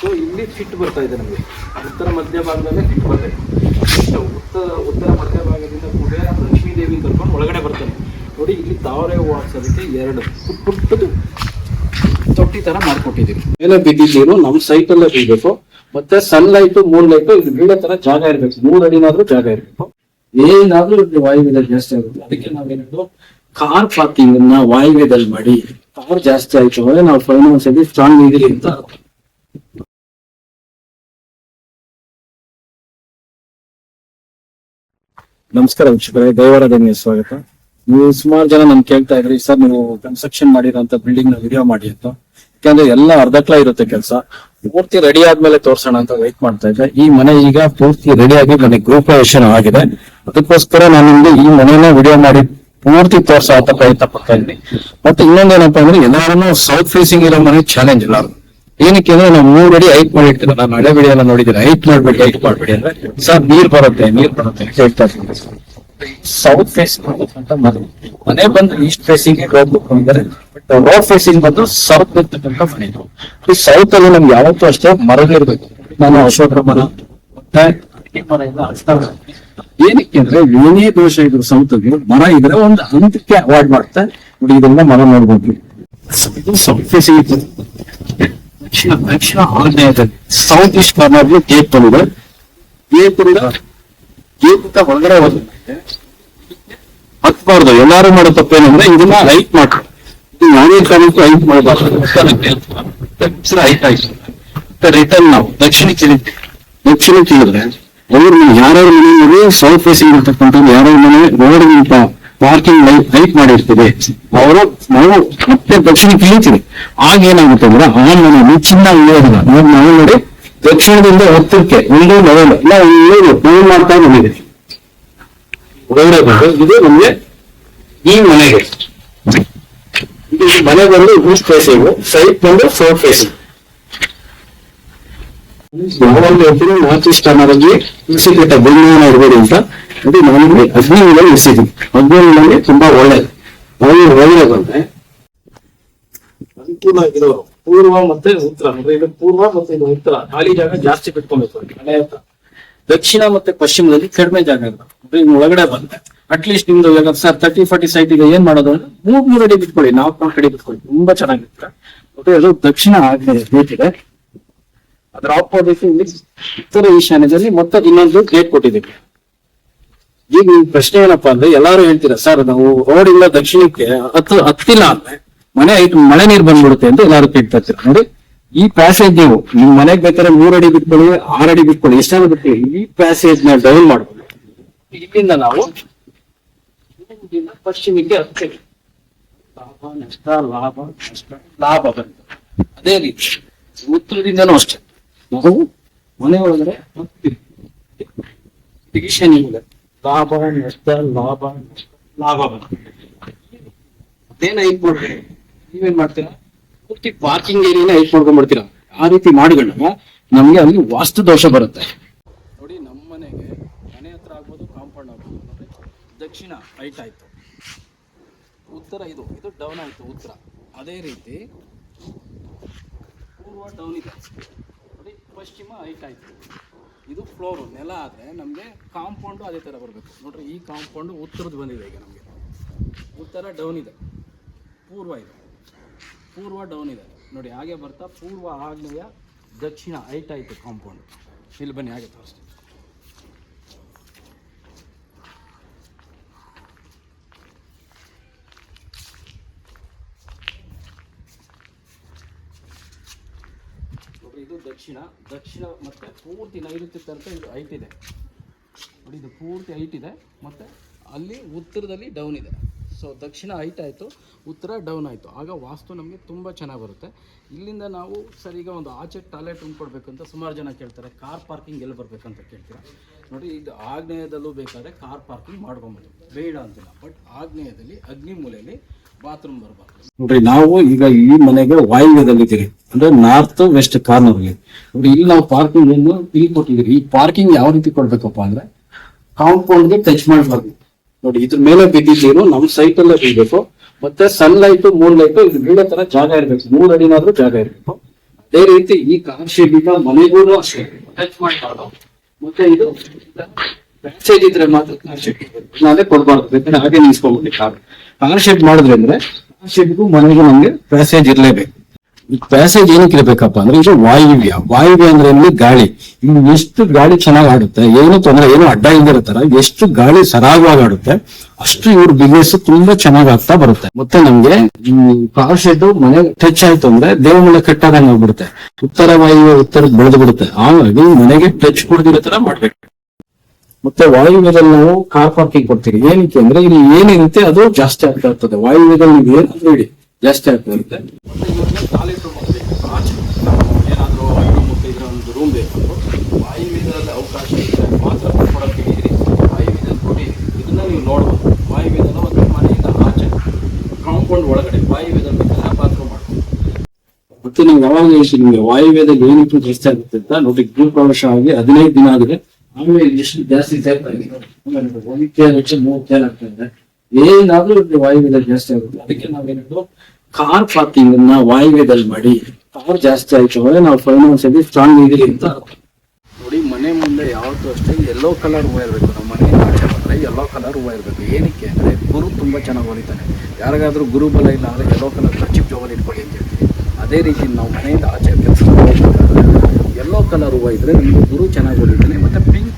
So ಇಲ್ಲಿ fit ಬರ್ತಾ ಇದೆ ನಮಗೆ. ಉತ್ತರ ಮಧ್ಯ ಭಾಗದಲ್ಲೇ ಫಿಟ್ ಬರ್ತಾ ಇದೆ ಉತ್ತರ ಉತ್ತರ ಮಧ್ಯ ಭಾಗದಿಂದ ಕೂಡ ಲಕ್ಷ್ಮೀ ದೇವಿ ಕರ್ಕೊಂಡು ಒಳಗಡೆ ಬರ್ತಾನೆ. ನೋಡಿ, ಇಲ್ಲಿ ತಾವರೆ ಹೂವು ಹಾಕ್ಸೋದಕ್ಕೆ ಎರಡು ಪುಟ್ ಪುಟ್ಟದು ತೊಟ್ಟಿ ತರ ಮಾಡ್ಕೊಟ್ಟಿದ್ದೀವಿ. ಮೇಲೆ ಬಿದ್ದಿದ್ದೀರು ನಮ್ಮ ಅಲ್ಲೇ ಬೀಳ್ಬೇಕು ಮತ್ತೆ ಸನ್ ಲೈಟ್ ಮೂನ್ ಲೈಟ್ ಇದು ಬೀಳೋ ತರ ಜಾಗ ಇರ್ಬೇಕು. ಮೂರ್ ಅಡಿನಾದ್ರೂ ಜಾಗ ಇರ್ಬೇಕು. ಏನಾದ್ರೂ ಇಲ್ಲಿ ವಾಯುವ್ಯದಲ್ಲಿ ಜಾಸ್ತಿ ಆಗುತ್ತೆ. ಅದಕ್ಕೆ ನಾವೇನಿದ್ದು ಕಾರ್ ಪಾರ್ಕಿಂಗ್ ಅನ್ನ ವಾಯುವ್ಯದಲ್ಲಿ ಮಾಡಿ. ಕಾರ್ ಜಾಸ್ತಿ ಆಯ್ತು ಅಂದ್ರೆ ನಾವು ಫೈನಾನ್ಸ್ ಅಲ್ಲಿ ಸ್ಟ್ರಾಂಗ್ ಇದೀವಿ ಅಂತ ನಮಸ್ಕಾರ ವೀಕ್ಷಕರೇ, ದೈವರಾಧನೆಗೆ ಸ್ವಾಗತ. ನೀವು ಸುಮಾರು ಜನ ನನ್ ಕೇಳ್ತಾ ಇದ್ರಿ, ಸರ್, ನೀವು ಕನ್ಸ್ಟ್ರಕ್ಷನ್ ಮಾಡಿರೋಂತ ಬಿಲ್ಡಿಂಗ್ನ ವಿಡಿಯೋ ಮಾಡಿ ಅಂತ. ಯಾಕಂದ್ರೆ ಎಲ್ಲ ಅರ್ಧಕ್ಲ ಇರುತ್ತೆ ಕೆಲಸ. ಪೂರ್ತಿ ರೆಡಿ ಆದ್ಮೇಲೆ ತೋರ್ಸೋಣ ಅಂತ ವೆಯ್ಟ್ ಮಾಡ್ತಾ ಇದ್ದೆ. ಈ ಮನೆ ಈಗ ಪೂರ್ತಿ ರೆಡಿ ಆಗಿ ನನಗೆ ಗೃಹಪ್ರವೇಶನ ಆಗಿದೆ. ಅದಕ್ಕೋಸ್ಕರ ನಾನು ನಿಮ್ಗೆ ಈ ಮನೆನ ವಿಡಿಯೋ ಮಾಡಿ ಪೂರ್ತಿ ತೋರ್ಸೋ ಅಂತ ಪ್ರಯತ್ನ ಪಡ್ತಾ ಇದ್ದೀನಿ. ಮತ್ತೆ ಇನ್ನೊಂದೇನಪ್ಪ ಅಂದ್ರೆ, ಎಲ್ಲಾರನ್ನೂ ಸೌತ್ ಫೇಸಿಂಗ್ ಇರೋ ಮನೆ ಚಾಲೆಂಜ್ ಎಲ್ಲಾರು ಏನಕ್ಕೆ ಅಂದ್ರೆ ನಾವು ಮೂರ್ ಅಡಿ ಹೈಟ್ ಮಾಡಿರ್ತೀರ ನಾನು ಹಳೆ ವಿಡಿಯೋ ಎಲ್ಲ ನೋಡಿದ್ದೀನಿ. ಹೈಟ್ ಮಾಡ್ಬೇಡಿ ಹೈಟ್ ಮಾಡ್ಬೇಡಿ ಅಂದ್ರೆ ಸರ್, ನೀರ್ ಬರುತ್ತೆ ನೀರ್ ಬರುತ್ತೆ ಹೇಳ್ತಾ ಇದ್ದೀನಿ ಸೌತ್ ಫೇಸ್ ಅಂತ ಮನೆ ಮನೆ ಬಂದು ಈಸ್ಟ್ ಫೇಸಿಂಗ್ ಹೋಗ್ಬೇಕು ಅಂದ್ರೆ ಬಟ್ ರೋಡ್ ಫೇಸಿಂಗ್ ಬಂದು ಸೌತ್ ಇರ್ತಕ್ಕಂಥ ಮನೆ. ಈ ಸೌತ್ ಅಲ್ಲಿ ನಮ್ಗೆ ಯಾವತ್ತೂ ಅಷ್ಟೇ ಮರಗಳಿರ್ಬೇಕು ನಾನು ಅಶೋಕ ಮರ, ಮತ್ತೆ. ಏನಕ್ಕೆ ಅಂದ್ರೆ ಏನೇ ದೋಷ ಇದ್ರು ಸೌತ್ ಅಲ್ಲಿ ಮರ ಇದ್ರೆ ಒಂದು ಹಂತಕ್ಕೆ ಅವಾಯ್ಡ್ ಮಾಡುತ್ತೆ ನೋಡಿ ಇದನ್ನ ಮರ ನೋಡ್ಬೋದು. ಸೌತ್ ಫೇಸಿಂಗ್ ದಕ್ಷಿಣ ದಕ್ಷಿಣ ಆಗ್ನೇಯದಲ್ಲಿ ಸೌತ್ ಈಸ್ಟ್ ಕಾರ್ನರ್ ಗೇಟ್ ಬಂದಿದೆ ಗೇಟ್ ಇಂದ ಗೇಟ್ ಇಂದ ಹೋಗುತ್ತೆ ಹತ್ಬಾರ್ದು ಎಲ್ಲಾರು ಮಾಡೋ ತಪ್ಪೇನಂದ್ರೆ ಇದನ್ನ ಹೈಟ್ ಮಾಡ್ತಾರೆ ಯಾವುದೇ ಕಾರಣಕ್ಕೂ ಹೈಟ್ ಮಾಡಬಾರ್ದು ಹೈಟ್ ಆಯ್ತು ರಿಟರ್ನ್ ನಾವು ದಕ್ಷಿಣಕ್ಕೆ ಇಳಿತೀವಿ ದಕ್ಷಿಣಕ್ಕೆ ಇಳಿದ್ರೆ ಅವ್ರ ಯಾರ್ಯಾರ ಮನೆಯಲ್ಲಿ ಸೌತ್ ಫೇಸಿಂಗ್ ಇರ್ತಕ್ಕಂಥ ಯಾರ್ಯಾರ ಮನೆ ರೋಡ್ ಪಾರ್ಕಿಂಗ್ ಲೈಟ್ ಮಾಡಿರ್ತೀವಿ. ಅವರು ನಾವು ಮತ್ತೆ ದಕ್ಷಿಣ ಇಳಿತೀವಿ ಆಗ ಏನಾಗುತ್ತೆ ಅಂದ್ರೆ ಆ ಮನೆಯಲ್ಲಿ ಚಿನ್ನ ಉಳಿಯೋದಿಲ್ಲ. ನಾವು ನೋಡಿ ದಕ್ಷಿಣದಿಂದ ಉತ್ತರಕ್ಕೆ ಒಂದು ಲೆವೆಲ್ ಇಲ್ಲ ಒಂದು ಟೂರ್ ಮಾಡ್ತಾ ಬಂದಿದೆ ಇದು ನಮ್ಗೆ ಈ ಮನೆಗೆ. ಈ ಮನೆ ಬಂದು ಈಸ್ಟ್ ಫೇಸಿಂಗ್ ಸೈಟ್ ಬಂದು ಫೋರ್ ಫೇಸಿಂಗ್ ಯಾವಾಗ ಹೇಳ್ತೀನಿ ನಾರ್ತ್ ಈಸ್ಟ್ ಕಾರ್ನರಲ್ಲಿ ಇಳಿಸಿಬಿಟ್ಟ ಬೆಂಗಳೂರಿನ ಇರ್ಬೋದು ಅಂತ. ಅದು ನಾನಿಲ್ಲಿ ಅಗ್ನಿಮೂಲ ಇಳಿಸಿದ್ದೀನಿ ಅಗ್ನಿಮೂಲಲ್ಲಿ ತುಂಬಾ ಒಳ್ಳೇದು. ಒಳ್ಳೆ ಒಳ್ಳೆ ಬಂದ್ರೆ ಅನುಕೂಲ ಆಗಿರೋರು ಪೂರ್ವ ಮತ್ತೆ ಉತ್ತರ. ಅಂದ್ರೆ ಇದು ಪೂರ್ವ ಮತ್ತೆ ಇದು ಉತ್ತರ. ಖಾಲಿ ಜಾಗ ಜಾಸ್ತಿ ಬಿಟ್ಕೊಬೇಕು ಮನೆ ಅಂತ. ದಕ್ಷಿಣ ಮತ್ತೆ ಪಶ್ಚಿಮದಲ್ಲಿ ಕಡಿಮೆ ಜಾಗ ಇರುತ್ತೆ ಅಂದ್ರೆ ಒಳಗಡೆ ಬಂದ್ರೆ ಅಟ್ಲೀಸ್ಟ್ ನಿಮ್ದು ಇವಾಗ ಸರ್ ತರ್ಟಿ ಫಾರ್ಟಿ ಸೈಟ್ ಈಗ ಏನ್ ಮಾಡೋದು ಅಂದ್ರೆ ಮೂರ್ ಮೂರ್ ಅಡಿ ಬಿಟ್ಕೊಳ್ಳಿ. ನಾಲ್ಕು ನಾಲ್ಕು ಅಡಿ ಬಿಟ್ಕೊಳ್ಳಿ. ತುಂಬಾ ಚೆನ್ನಾಗಿರುತ್ತೆ. ಮತ್ತೆ ಅದು ದಕ್ಷಿಣ ಇದೆ. ಅದರ ಆಪೋಸಿಟ್ ಇಲ್ಲಿ ಉತ್ತರ ಈಶಾನ್ಯದಲ್ಲಿ ಮೊತ್ತ ಇನ್ನೊಂದು ಗೇಟ್ ಕೊಟ್ಟಿದ್ದೀವಿ. ಈಗ ನಿಮ್ ಪ್ರಶ್ನೆ ಏನಪ್ಪಾ ಅಂದ್ರೆ ಎಲ್ಲಾರು ಹೇಳ್ತೀರಾ, ಸರ್, ನಾವು ರೋಡ್ ಇಂದ ದಕ್ಷಿಣಕ್ಕೆ ಹತ್ತು, ಹತ್ತಿಲ್ಲ ಅಂದ್ರೆ ಮನೆ ಐಟು ಮಳೆ ನೀರ್ ಬಂದ್ಬಿಡುತ್ತೆ ಅಂತ ಎಲ್ಲಾರು ಕೇಳ್ತಾ ಇರ್ತೀರ? ನೋಡಿ ಈ ಪ್ಯಾಸೇಜ್ ನೀವು ನಿಮ್ ಮನೆಗೆ ಬೇಕಾದ್ರೆ ಮೂರ್ ಅಡಿ ಬಿಟ್ಕೊಳ್ಳಿ ಅಡಿ ಬಿಟ್ಕೊಳ್ಳಿ ಎಷ್ಟಾದ್ರೂ ಬಿಟ್ಕೊಳ್ಳಿ ಈ ಪ್ಯಾಸೇಜ್ನ ಡೌನ್ ಮಾಡ್ಬೋದು. ಇಲ್ಲಿಂದ ನಾವು ಪಶ್ಚಿಮಕ್ಕೆ ಹತ್ತೇವೆ. ಲಾಭ, ನಷ್ಟ ಲಾಭ ನಷ್ಟ, ಲಾಭ ಬರುತ್ತೆ ಅದೇ ರೀತಿ ಉತ್ತರದಿಂದನೂ ಅಷ್ಟೇ. ನಾವು ಮನೆ ಒಳಗಡೆ ಹೋಗ್ತೀವಿ ಈಶಾನ್ಯ ಲಾಭ, ನಷ್ಟ ಲಾಭ ನಷ್ಟ, ಲಾಭ ಅದೇನ ಐಟ್ ಮಾಡ್ತೀರಾ ನೀವೇನ್ ಮಾಡ್ತೀರಾ? ಪೂರ್ತಿ ಪಾರ್ಕಿಂಗ್ ಏರಿಯಾನ ಐಟ್ ಮಾಡ್ಕೊಂಡ್ಬಿಡ್ತೀರಾ? ಆ ರೀತಿ ಮಾಡಿಕೊಂಡಾಗ ನಮ್ಗೆ ಅಲ್ಲಿ ವಾಸ್ತು ದೋಷ ಬರುತ್ತೆ. ನೋಡಿ ನಮ್ಮ ಮನೆಗೆ ಮನೆ ಹತ್ರ ಆಗ್ಬೋದು ಕಾಂಪೌಂಡ್ ಆಗ್ಬೋದು. ದಕ್ಷಿಣ ಹೈಟ್ ಆಯ್ತು. ಉತ್ತರ ಇದು ಇದು ಡೌನ್ ಆಯ್ತು, ಉತ್ತರ. ಅದೇ ರೀತಿ ಪೂರ್ವ ಡೌನ್ ಇದೆ. ಪಶ್ಚಿಮ ಹೈಟ್ ಆಯಿತು. ಇದು ಫ್ಲೋರು, ನೆಲ ಆದರೆ ನಮಗೆ ಕಾಂಪೌಂಡು ಅದೇ ಥರ ಬರಬೇಕು. ನೋಡ್ರಿ, ಈ ಕಾಂಪೌಂಡು ಉತ್ತರದ ಬಂದಿದೆ ಈಗ ನಮಗೆ. ಉತ್ತರ ಡೌನ್ ಇದೆ. ಪೂರ್ವ ಇದೆ. ಪೂರ್ವ ಡೌನ್ ಇದೆ. ನೋಡಿ, ಹಾಗೆ ಬರ್ತಾ ಪೂರ್ವ ಆಗ್ನೇಯ ದಕ್ಷಿಣ ಹೈಟ್ ಆಯಿತು ಕಾಂಪೌಂಡ್. ಇಲ್ಲಿ ಬನ್ನಿ, ಹಾಗೆ ತೋರಿಸ್ತೀನಿ ನೋಡಿ ಇದು ದಕ್ಷಿಣ ದಕ್ಷಿಣ ಮತ್ತೆ ಪೂರ್ತಿ ನೈಋತ್ಯ ತನಕ ಇದು ಹೈಟ್ ಇದೆ. ನೋಡಿ, ಇದು ಪೂರ್ತಿ ಹೈಟ್ ಇದೆ. ಮತ್ತೆ ಅಲ್ಲಿ ಉತ್ತರದಲ್ಲಿ ಡೌನ್ ಇದೆ. ಸೊ ದಕ್ಷಿಣ ಹೈಟ್ ಆಯಿತು, ಉತ್ತರ ಡೌನ್ ಆಯಿತು. ಆಗ ವಾಸ್ತು ನಮಗೆ ತುಂಬ ಚೆನ್ನಾಗಿ ಬರುತ್ತೆ. ಇಲ್ಲಿಂದ ನಾವು ಸರ್ ಈಗ ಒಂದು ಆಚೆ ಟಾಯ್ಲೆಟ್ ಉಂಡ್ಕೊಡ್ಬೇಕು ಕೊಡಬೇಕು ಅಂತ ಸುಮಾರು ಜನ ಕೇಳ್ತಾರೆ. ಕಾರ್ ಪಾರ್ಕಿಂಗ್ ಎಲ್ಲಿ ಬರಬೇಕಂತ ಕೇಳ್ತೀರಾ? ನೋಡಿ, ಇದು ಆಗ್ನೇಯದಲ್ಲೂ ಬೇಕಾದ್ರೆ ಕಾರ್ ಪಾರ್ಕಿಂಗ್ ಮಾಡ್ಕೊಬೋದು. ಬೇಡ ಅಂತಿಲ್ಲ. ಬಟ್ ಆಗ್ನೇಯದಲ್ಲಿ ಅಗ್ನಿ ಮೂಲೆಯಲ್ಲಿ ನೋಡ್ರಿ, ನಾವು ಈಗ ಈ ಮನೆಗೆ ವಾಯುವ್ಯದಲ್ಲಿ ಇದ್ದೀರಿ ಅಂದ್ರೆ ನಾರ್ತ್ ವೆಸ್ಟ್ ಕಾರ್ನರ್ ನೋಡಿ ಇಲ್ಲಿ ನಾವು ಪಾರ್ಕಿಂಗ್ ಏನು ಇಲ್ಲಿ ಕೊಟ್ಟಿದ್ದೀರಿ. ಈ ಪಾರ್ಕಿಂಗ್ ಯಾವ ರೀತಿ ಕೊಡ್ಬೇಕಪ್ಪ ಅಂದ್ರೆ ಕಾಂಪೌಂಡ್ಗೆ ಟಚ್ ಮಾಡಬಾರ್ದು. ನೋಡಿ, ಇದ್ರ ಮೇಲೆ ಬಿದ್ದಿದ್ದೀರು ನಮ್ ಸೈಟ್ ಅಲ್ಲೇ ಬೀಳ್ಬೇಕು ಮತ್ತೆ ಸನ್ ಲೈಟ್ ಮೂನ್ ಲೈಟ್ ಇದು ಬೀಳೋ ತರ ಜಾಗ ಇರ್ಬೇಕು. ಮೂರ್ ಅಡಿನಾದ್ರೂ ಜಾಗ ಇರ್ಬೇಕು. ಅದೇ ರೀತಿ ಈ ಕಾರ್ ಶೆಡ್ ಇಂದ ಮನೆಗೂ ಅಷ್ಟೇ. ಟಚ್ ಮಾಡಿ ಮಾಡೋದು ಮತ್ತೆ ಇದು ಪ್ಯಾಸೇಜ್ ಮಾತ್ರ ಕಾರ್ ಶೆಡ್ ಇಲ್ಲಾಂದ್ರೆ ಕೊಡ್ಬಾರ್ದು. ಹಾಗೆ ನಿಲ್ಸ್ಕೊಂಡ್ಬಿಡಿ ಕಾರ್ ಕಾರ್ ಶೇಪ್ ಮಾಡಿದ್ರೆ ಅಂದ್ರೆ ಆರ್ ಶೇಪ್ಗೂ ಮನೆಗೂ ನಮ್ಗೆ ಪ್ಯಾಸೇಜ್ ಇರಲೇಬೇಕು. ಪ್ಯಾಸೇಜ್ ಏನಕ್ಕೆ ಇರಬೇಕಪ್ಪ ಅಂದ್ರೆ ಇದು ವಾಯುವ್ಯ. ವಾಯುವ್ಯ ಅಂದ್ರೆ ಇಲ್ಲಿ ಗಾಳಿ. ಇಲ್ಲಿ ಎಷ್ಟು ಗಾಳಿ ಚೆನ್ನಾಗಿ ಆಡುತ್ತೆ, ಏನು ತೊಂದರೆ, ಏನು ಅಡ್ಡ ಇಲ್ದಿರೋ ಎಷ್ಟು ಗಾಳಿ ಸರಾಗವಾಗಿ ಆಡುತ್ತೆ, ಅಷ್ಟು ಇವ್ರ ಬಿಸ್ನೆಸ್ ತುಂಬಾ ಚೆನ್ನಾಗಿ ಆಗ್ತಾ ಬರುತ್ತೆ. ಮತ್ತೆ ನಮ್ಗೆ ಈ ಕಾರ್ ಶೆಡ್ ಮನೆ ಟಚ್ ಆಯ್ತು ಅಂದ್ರೆ ದೇವಮೂಲ ಕಟ್ಟಾದಂಗ್ ಆಗ್ಬಿಡುತ್ತೆ. ಉತ್ತರ ವಾಯುವ್ಯ ಉತ್ತರ ಬೆಳೆದು ಬಿಡುತ್ತೆ. ಹಾಗಾಗಿ ಮನೆಗೆ ಟಚ್ ಕೊಡ್ದಿರೋ ತರ ಮಾಡ್ಬೇಕು. ಮತ್ತೆ ವಾಯುವ್ಯದಲ್ಲಿ ನಾವು ಕಾರ್ ಪಾರ್ಕಿಂಗ್ ಕೊಡ್ತೀವಿ. ಏನಕ್ಕೆ ಅಂದ್ರೆ ಇಲ್ಲಿ ಏನಿರುತ್ತೆ ಅದು ಜಾಸ್ತಿ ಆಗ್ತಾ ಇರ್ತದೆ. ವಾಯುವ್ಯದಲ್ಲಿ ನೀವು ಏನಾದ್ರೂ ಹೇಳಿ, ಜಾಸ್ತಿ ಆಗ್ತಾ ಇರುತ್ತೆ. ಒಂದು ರೂಮ್ ಬೇಕು ಅವಕಾಶ ನೀವು ನೋಡ್ಬೋದು ಕಾಂಪೌಂಡ್ ಒಳಗಡೆ ಬಾತ್ರೂಮ್ ಮಾಡ್ಬೋದು ಮತ್ತೆ ನೀವು ಯಾವಾಗ ನಿಮ್ಗೆ ನಿಮಗೆ ವಾಯುವ್ಯದಲ್ಲಿ ಏನಿತ್ತು ಜಾಸ್ತಿ ಆಗುತ್ತೆ ಅಂತ? ನೋಡಿ ಗೃಹ ಪ್ರವೇಶ ಆಗಿ ಹದಿನೈದು ದಿನ ಆಗಿದೆ. ಆಮೇಲೆ ಎಷ್ಟು ಜಾಸ್ತಿ ಟೈಪ್ ಆಮೇಲೆ ಒಂದು ಕೇರ್ ಹೆಚ್ಚು ಮೂರು ಕೇರ್ ಆಗ್ತಾ ಇದೆ ಏನಾದ್ರೂ ಇಲ್ಲಿ ವಾಯುವ್ಯದಲ್ಲಿ ಜಾಸ್ತಿ ಆಗುತ್ತೆ. ಅದಕ್ಕೆ ನಾವೇನಿದ್ರು ಕಾರ್ ಪಾರ್ಕಿಂಗ್ ಅನ್ನ ವಾಯುವ್ಯದಲ್ಲಿ ಮಾಡಿ ಕಾರ್ ಜಾಸ್ತಿ ಆಯ್ತು ಅಂದ್ರೆ ನಾವು ಫೈನಾನ್ಸಿಯಲಿ ಸ್ಟ್ರಾಂಗ್ ಇದೀವಿ ಅಂತ ನೋಡಿ, ಮನೆ ಮುಂದೆ ಯಾವತ್ತೂ ಅಷ್ಟೇ ಎಲ್ಲೋ ಕಲರ್ ಹೂವು ಇರಬೇಕು. ನಮ್ಮ ಮನೆ ಆಚೆ ಎಲ್ಲೋ ಕಲರ್ ಹೂವು ಇರಬೇಕು. ಏನಕ್ಕೆ ಅಂದ್ರೆ ಗುರು ತುಂಬಾ ಚೆನ್ನಾಗಿ ಹೊಲಿತಾನೆ. ಯಾರಿಗಾದ್ರೂ ಗುರು ಬಲ ಇಲ್ಲ ಅಂದ್ರೆ ಎಲ್ಲೋ ಕಲರ್ ಚಿಪ್ ಜೋಗಲ್ಲಿ ಇಟ್ಕೊಳ್ಳಿ ಅಂತ ಹೇಳ್ತೀವಿ. ಅದೇ ರೀತಿ ನಾವು ಮನೆಯಿಂದ ಆಚೆ ಕೆಲಸ ಎಲ್ಲೋ ಕಲರ್ ಹೂವು ಇದ್ರೆ ನಿಮ್ಗೆ ಗುರು ಚೆನ್ನಾಗಿ ಹೊಲಿತಾನೆ.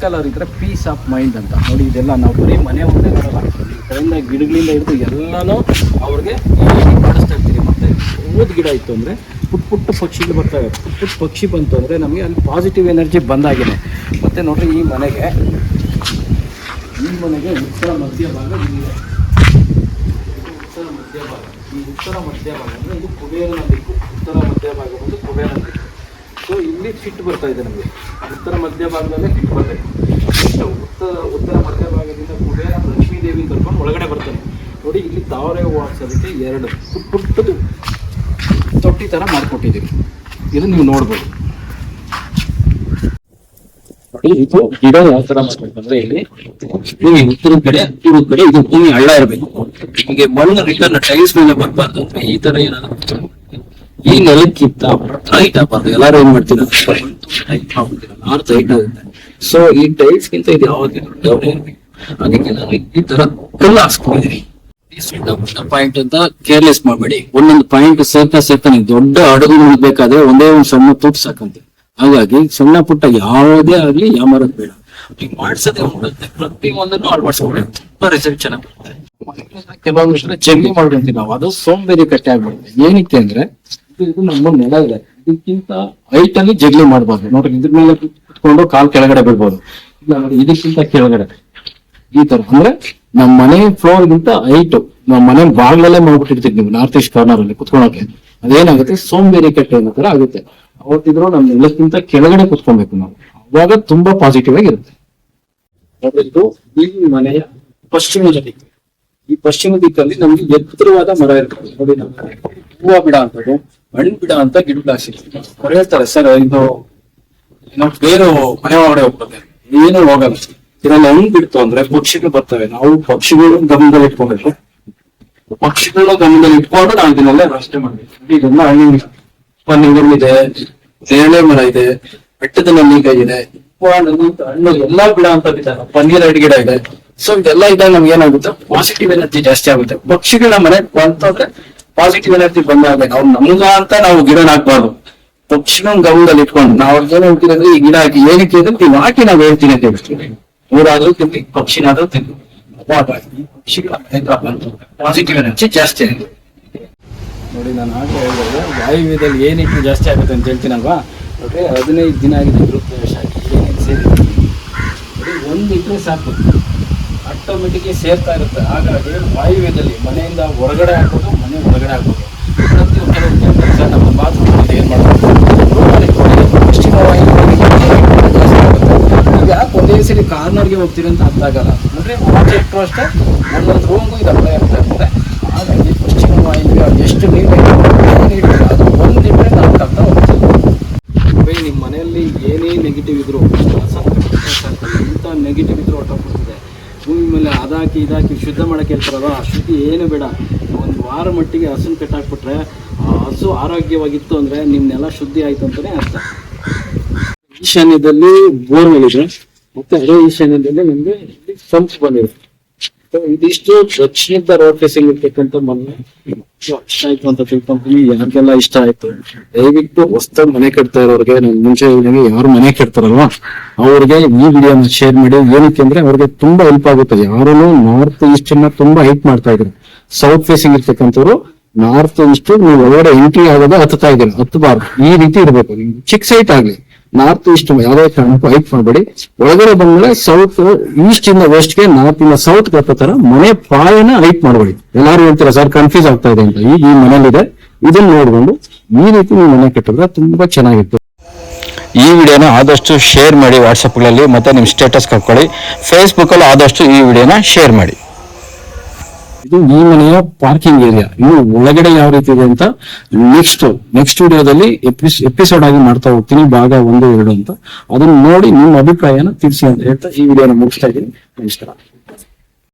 ಕಲರ್ ಇದ್ರೆ ಪೀಸ್ ಆಫ್ ಮೈಂಡ್ ಅಂತ. ನೋಡಿ, ಇದೆಲ್ಲ ನಾವು ಬರೀ ಮನೆ ನೋಡಲ್ಲ ಈ ಕಡೆಯಿಂದ ಗಿಡಗಳಿಂದ ಹಿಡಿದು ಎಲ್ಲನೂ ಅವ್ರಿಗೆ ಕಾಣಿಸ್ತಾ ಇರ್ತೀವಿ ಮತ್ತೆ ಓದ್ ಗಿಡ ಇತ್ತು ಅಂದ್ರೆ ಪುಟ್ ಪುಟ್ಟ ಪಕ್ಷಿಗಳು ಬರ್ತವೆ ಪುಟ್ ಪುಟ್ಟ ಪಕ್ಷಿ ಬಂತು ಅಂದ್ರೆ ನಮಗೆ ಅಲ್ಲಿ ಪಾಸಿಟಿವ್ ಎನರ್ಜಿ ಬಂದಾಗಿದೆ ಮತ್ತೆ ನೋಡ್ರಿ, ಈ ಮನೆಗೆ ಈ ಮನೆಗೆ ಉತ್ತರ ಮಧ್ಯ ಭಾಗ ಇಲ್ಲಿದೆ. ಉತ್ತರ ಮಧ್ಯಭಾಗ ಈ ಉತ್ತರ ಮಧ್ಯಭಾಗ ಅಂದ್ರೆ ಇದು ಕುಬೇರನ ದಿಕ್ಕು. ಉತ್ತರ ಮಧ್ಯಭಾಗ ಬಂದು ಕುಬೇರನ ದಿಕ್ಕು. ಸೊ ಇಲ್ಲಿ ಫಿಟ್ ಬರ್ತಾ ಇದೆ ನಮಗೆ. ಉತ್ತರ ಮಧ್ಯ ಭಾಗದಲ್ಲೇ ಫಿಟ್ ಬರಬೇಕು ಉತ್ತರ ಉತ್ತರ ಮಧ್ಯಭಾಗದಿಂದ ಕೂಡ ಲಕ್ಷ್ಮೀ ದೇವಿ ಕರ್ಕೊಂಡು ಒಳಗಡೆ ಬರ್ತಾನೆ. ನೋಡಿ, ಇಲ್ಲಿ ತಾವರೆ ಹೂವು ಹಾಕ್ಸೋದಕ್ಕೆ ಎರಡು ಪುಟ್ ಪುಟ್ಟದು ತೊಟ್ಟಿ ತರ ಮಾಡ್ಕೊಟ್ಟಿದ್ದೀವಿ ಇದು ನೀವು ನೋಡ್ಬೋದು. ನೋಡಿ, ಇದು ಗಿಡ ಯಾವ ತರ ಮಾಡ್ಬೇಕಂದ್ರೆ ಇಲ್ಲಿ. ಭೂಮಿ ಉತ್ತರ ಕಡೆ ಪೂರ್ವ ಕಡೆ, ಇದು ಭೂಮಿ ಹಳ್ಳ ಇರಬೇಕು. ಹೀಗೆ ಮಣ್ಣು ರಿಟರ್ನ್ ಟೈಲ್ಸ್ ಮೇಲೆ ಬರ್ಬಾರ್ದು ಈ ತರ ಏನಾದ್ರು ಈ ನೆಲಕ್ಕಿಂತ ಹೈಟ್ ಆಗ್ಬಾರ್ದು ಎಲ್ಲಾರು ಏನ್ ಮಾಡ್ತೀರ? ಹೈಟ್ ಆಗುತ್ತೆ ಸೊ ಈ ಟೈಲ್ಸ್ ಗಿಂತ ಇದು ಯಾವಾಗ ಅದಕ್ಕೆ ನಾನು ಈ ತರ ಕಲ್ಲು ಹಾಸ್ಕೊಂಡಿದೀನಿ ಪಾಯಿಂಟ್ ಅಂತ ಕೇರ್ಲೆಸ್ ಮಾಡಬೇಡಿ. ಒಂದೊಂದು ಪಾಯಿಂಟ್ ಸೇರ್ತಾ ಸೇರ್ತಾ ನೀವು ದೊಡ್ಡ ಅಡುಗೆ ಬೇಕಾದ್ರೆ ಒಂದೇ ಒಂದು ಸಣ್ಣ ತುಪ್ಪ ಸಾಕಂತೆ. ಹಾಗಾಗಿ ಸಣ್ಣ ಪುಟ್ಟ ಯಾವುದೇ ಆಗ್ಲಿ ಯಾಮರದ ಬೇಡ. ನೀವು ಮಾಡ್ಸದೆ ಮಾಡುತ್ತೆ. ಪ್ರತಿ ಒಂದನ್ನು ಅಳವಡಿಸ್ಕೊಳ್ಳಿ ತುಂಬಾ ರಿಸಲ್ಟ್ ಚೆನ್ನಾಗಿ ಬರುತ್ತೆ. ಮಾಡ್ಕೊಂತೀವಿ ನಾವು. ಅದು ಸೋಂಬೇರಿ ಕಟ್ಟೆ ಆಗ್ಬಿಡುತ್ತೆ. ಏನಕ್ಕೆ ಅಂದ್ರೆ ಇದು- ನಮ್ಮ ನೆಲ ಇದೆ ಇದಕ್ಕಿಂತ ಹೈಟ್ ಅಲ್ಲಿ ಜಗ್ಲಿ ಮಾಡ್ಬೋದು. ನೋಡ್ರಿ, ಇದ್ರ ಮೇಲೆ ಕುತ್ಕೊಂಡು ಕಾಲ್ ಕೆಳಗಡೆ ಬಿಡ್ಬೋದು ಇದಕ್ಕಿಂತ ಕೆಳಗಡೆ. ಈ ತರ. ಅಂದ್ರೆ ನಮ್ಮ ಮನೆ ಫ್ಲೋರ್ ಗಿಂತ ಹೈಟ್ ನಮ್ಮ ಮನೆ ಬಾಗ್ಲಲ್ಲೇ ಮಾಡ್ಬಿಟ್ಟಿರ್ತೀವಿ ನೀವು ನಾರ್ತ್ ಈಸ್ಟ್ ಕಾರ್ನರ್ ಅಲ್ಲಿ ಕುತ್ಕೊಳಕ್ಕೆ. ಅದೇನಾಗುತ್ತೆ? ಸೋಂಬೇರಿ ಕಟ್ಟೆ ಅನ್ನೋ ತರ ಆಗುತ್ತೆ. ಅವತ್ತಿದ್ರು ನಮ್ ನೆಲಕ್ಕಿಂತ ಕೆಳಗಡೆ ಕುತ್ಕೊಬೇಕು ನಾವು. ಅವಾಗ ತುಂಬಾ ಪಾಸಿಟಿವ್ ಆಗಿರುತ್ತೆ. ಇದು ಈ ಮನೆಯ ಪಶ್ಚಿಮ ದಿಕ್ಕು. ಈ ಪಶ್ಚಿಮ ದಿಕ್ಕಲ್ಲಿ ನಮ್ಗೆ ಎತ್ತರವಾದ ಮರ ಇರ್ತದೆ ನೋಡಿ, ನಮ್ಮ ಹೂವ ಬಿಡ ಅಂತದ್ದು ಹಣ್ಣು ಬಿಡ ಅಂತ ಗಿಡಗಳು ಹಾಕ್ಸಿರ್ತೀವಿ ಅವ್ರು ಹೇಳ್ತಾರೆ, ಸರ್, ಇದು ನಾವು ಬೇರು ಮನೆ ಒಳಗಡೆ ಹೋಗ್ತದೆ ಏನು ಹೋಗಲ್ಲ ಇದನ್ನ ಹಣ್ಣು ಬಿಡ್ತು ಅಂದ್ರೆ ಪಕ್ಷಿಗಳು ಬರ್ತವೆ. ನಾವು ಪಕ್ಷಿಗಳು ಗಮನದಲ್ಲಿ ಇಟ್ಕೋಬೇಕು ಪಕ್ಷಿಗಳನ್ನ ಗಮನದಲ್ಲಿ ಇಟ್ಕೊಂಡು ನಾವು ಇದನ್ನೆಲ್ಲ ರಸ್ತೆ ಮಾಡ್ಬೇಕು. ಇದನ್ನ ಹಣ್ಣಿನ. ಇದೆ, ನೇರಳೆ ಮರ ಇದೆ, ಬೆಟ್ಟದ ನಲ್ಲಿಗ ಇದೆ ಹಣ್ಣು, ಎಲ್ಲಾ ಗಿಡ ಅಂತ ಬಿದ್ದಾರೆ ಪನ್ನೀರ್ ಎರಡು ಗಿಡ ಇದೆ. ಸೊ ಇದೆಲ್ಲ ಇದ್ದಾಗ ನಮ್ಗೆ ಏನಾಗುತ್ತೆ? ಪಾಸಿಟಿವ್ ಎನರ್ಜಿ ಜಾಸ್ತಿ ಆಗುತ್ತೆ. ಪಕ್ಷಿಗಳ ಮನೆ ಬಂತಂದ್ರೆ ಪಾಸಿಟಿವ್ ಎನರ್ಜಿ ಬಂದಾಗ ಅವ್ರು ನಮ್ಗ ಅಂತ ನಾವು ಗಿಡ ಹಾಕ್ಬಾರ್ದು. ಪಕ್ಷಿಗಳ ಗಮನದಲ್ಲಿ ಇಟ್ಕೊಂಡು ನಾವು ಏನ್ ಹೇಳ್ತೀನಿ ಅಂದ್ರೆ ಈ ಗಿಡ ಹಾಕಿ ಏನಕ್ಕೆ ಅಂದ್ರೆ ನೀವು ಹಾಕಿ ನಾವು ಹೇಳ್ತೀನಿ ಅಂತ ಹೇಳ್ತೀವಿ ಊರಾದ್ರೂ ತಿನ್ನಿ, ಪಕ್ಷಿನಾದ್ರೂ ತಿನ್ನಿ. ಪಾಸಿಟಿವ್ ಎನರ್ಜಿ ಜಾಸ್ತಿ ಆಗಿದೆ. ನೋಡಿ, ನಾನು ಆಗ ಹೇಳಿದ್ರೆ ವಾಯುವ್ಯದಲ್ಲಿ ಏನಿತ್ತು ಜಾಸ್ತಿ ಆಗುತ್ತೆ ಅಂತ ಹೇಳ್ತೀನಲ್ವಾ? ಓಕೆ ಹದಿನೈದು ದಿನ ಆಗಿದೆ ಗ್ರೂಪ್ ಪ್ರವೇಶ ಏನೇನು ಸೇರಿ? ನೋಡಿ, ಒಂದು ಇಟ್ಟರೆ ಸಾಕು. ಆಟೋಮೆಟಿಕ್ಲಿ ಸೇರ್ತಾ ಇರುತ್ತೆ. ಹಾಗಾಗಿ ವಾಯುವ್ಯದಲ್ಲಿ ಮನೆಯಿಂದ ಹೊರಗಡೆ ಮನೆ ಸರಿ ಕಾರ್ನರ್ಗೆ ಹೋಗ್ತೀರಿ ಅಂತ ಅರ್ಥ ಆಗಲ್ಲ. ಅಂದ್ರೆ ಆಚೆ ಇಟ್ಟರು ಅಷ್ಟೇ ಒಂದೊಂದು ರೂಮ್ಗೂ ಇದು ಅಪ್ಲೈ ಆಗ್ತಾ ಇರ್ತದೆ. ಹಾಗಾಗಿ ಪಶ್ಚಿಮ ವಾಯುವ್ಯ ಎಷ್ಟು ನೀರು ನೀಡಿದ್ರೆ ಅದು ಒಂದು ನಿಮಿಷ ಅರ್ಥ ಹೋಗ್ತೀವಿ. ಬೈ ನಿಮ್ಮ ಮನೆಯಲ್ಲಿ ಏನೇ ನೆಗೆಟಿವ್ ಇದ್ರು ಇಂಥ ನೆಗೆಟಿವ್ ಇದ್ರು ಕೊಡ್ತದೆ ಭೂಮಿ ಮೇಲೆ ಅದಾಕಿ ಇದಾಕಿ ಶುದ್ಧ ಮಾಡಕ್ಕೆ ಹೇಳ್ತಾರಲ್ಲ ಆ ಶುದ್ಧಿ ಏನು ಬೇಡ. ವಾರ ಮಟ್ಟಿಗೆ ಹಸುನ ಕಟ್ಟಾಕ್ಬಿಟ್ರೆ, ಆ ಹಸು ಆರೋಗ್ಯವಾಗಿತ್ತು ಅಂದ್ರೆ ನಿಮ್ನೆಲ್ಲ ಶುದ್ಧಿ ಆಯ್ತು ಅಂತಾನೆ ಅರ್ಥ. ಈಶಾನ್ಯದಲ್ಲಿ ಬೋರ್ವೆಲ್ ಇದೆ ಮತ್ತೆ ಅದೇ ಈಶಾನ್ಯದಲ್ಲಿ ನಿಮ್ಗೆ ಸಂಪ್ So ಇದಿಷ್ಟು ದಕ್ಷಿಣದ ರೋಡ್ ಫೇಸಿಂಗ್ ಇರ್ತಕ್ಕಂಥ ಮನೆ. ಇಷ್ಟ ಆಯ್ತು ಅಂತ ತಿಳ್ಕೊಂತೀನಿ. ಯಾರಿಗೆಲ್ಲ ಇಷ್ಟ ಆಯ್ತು? ದಯವಿಟ್ಟು ಹೊಸ್ತಾಗಿ ಮನೆ ಕಟ್ತಾ ಇರೋರಿಗೆ, ನಾನು ಮುಂಚೆ ಹೇಳಿದಂಗೆ ಯಾರು ಮನೆ ಕಟ್ತಾರಲ್ವಾ? ಅವ್ರಿಗೆ ಈ ವಿಡಿಯೋನ ಶೇರ್ ಮಾಡಿ. ಏನಕ್ಕೆ ಅಂದ್ರೆ ಅವ್ರಿಗೆ ತುಂಬಾ ಹೆಲ್ಪ್ ಆಗುತ್ತೆ ಯಾರು ನಾರ್ತ್ ಈಸ್ಟ್ನ ತುಂಬಾ ಹೆಲ್ಪ್ ಮಾಡ್ತಾ ಇದ್ರು ಸೌತ್ ಫೇಸಿಂಗ್ ಇರ್ತಕ್ಕಂಥವ್ರು ನಾರ್ತ್ ಈಸ್ಟ್ ನೀವು ಒಳಗಡೆ ಎಂಟ್ರಿ ಆಗೋದು ಹತ್ತಾ ಇದ್ದೀರಿ. ಹತ್ತಬಾರ್ದು. ಈ ರೀತಿ ಇರ್ಬೇಕು. ಚಿಕ್ಕ ಸೈಟ್ ಆಗ್ಲಿ. ನಾರ್ತ್ ಈಸ್ಟ್ ಯಾವುದೇ ಕಾರಣಕ್ಕೂ ಹೈಕ್ ಮಾಡಬೇಡಿ. ಒಳಗಡೆ ಬಂದ್ಮೇಲೆ ಸೌತ್ ಈಸ್ಟ್ ಇಂದ ವೆಸ್ಟ್ಗೆ ನಾರ್ತ್ ಇಂದ ಸೌತ್ಗೆ ತರ ಮನೆ ಪಾಯನ ಹೈಟ್ ಮಾಡಬೇಡಿ. ಎಲ್ಲಾರು ಹೇಳ್ತೀರಾ, ಸರ್ ಕನ್ಫ್ಯೂಸ್ ಆಗ್ತಾ ಇದೆ ಅಂತ. ಈಗ ಈ ಮನೇಲಿದೆ ಇದನ್ನ ನೋಡ್ಕೊಂಡು ಈ ರೀತಿ ನೀವು ಮನೆ ಕಟ್ಟಿದ್ರೆ ತುಂಬಾ ಚೆನ್ನಾಗಿತ್ತು. ಈ ವಿಡಿಯೋನ ಆದಷ್ಟು ಶೇರ್ ಮಾಡಿ ವಾಟ್ಸಪ್ಗಳಲ್ಲಿ ಮತ್ತೆ ನಿಮ್ಮ ಸ್ಟೇಟಸ್ ಕಟ್ಕೊಳ್ಳಿ ಫೇಸ್ಬುಕ್ ಅಲ್ಲಿ ಆದಷ್ಟು ಈ ವಿಡಿಯೋನ ಶೇರ್ ಮಾಡಿ. ಇದು ಈ ಮನೆಯ ಪಾರ್ಕಿಂಗ್ ಏರಿಯಾ ಇನ್ನು ಒಳಗಡೆ ಯಾವ ರೀತಿ ಇದೆ ಅಂತ ನೆಕ್ಸ್ಟ್ ನೆಕ್ಸ್ಟ್ ವಿಡಿಯೋದಲ್ಲಿ ಎಪಿಸೋಡ್ ಆಗಿ ಮಾಡ್ತಾ ಹೋಗ್ತೀನಿ, ಭಾಗ ಒಂದು, ಎರಡು ಅಂತ. ಅದನ್ನ ನೋಡಿ ನಿಮ್ಮ ಅಭಿಪ್ರಾಯನ ತಿಳಿಸಿ ಅಂತ ಹೇಳ್ತಾ ಈ ವಿಡಿಯೋನ ಮುಗಿಸ್ತಾ ಇದ್ದೀನಿ. ನಮಸ್ಕಾರ.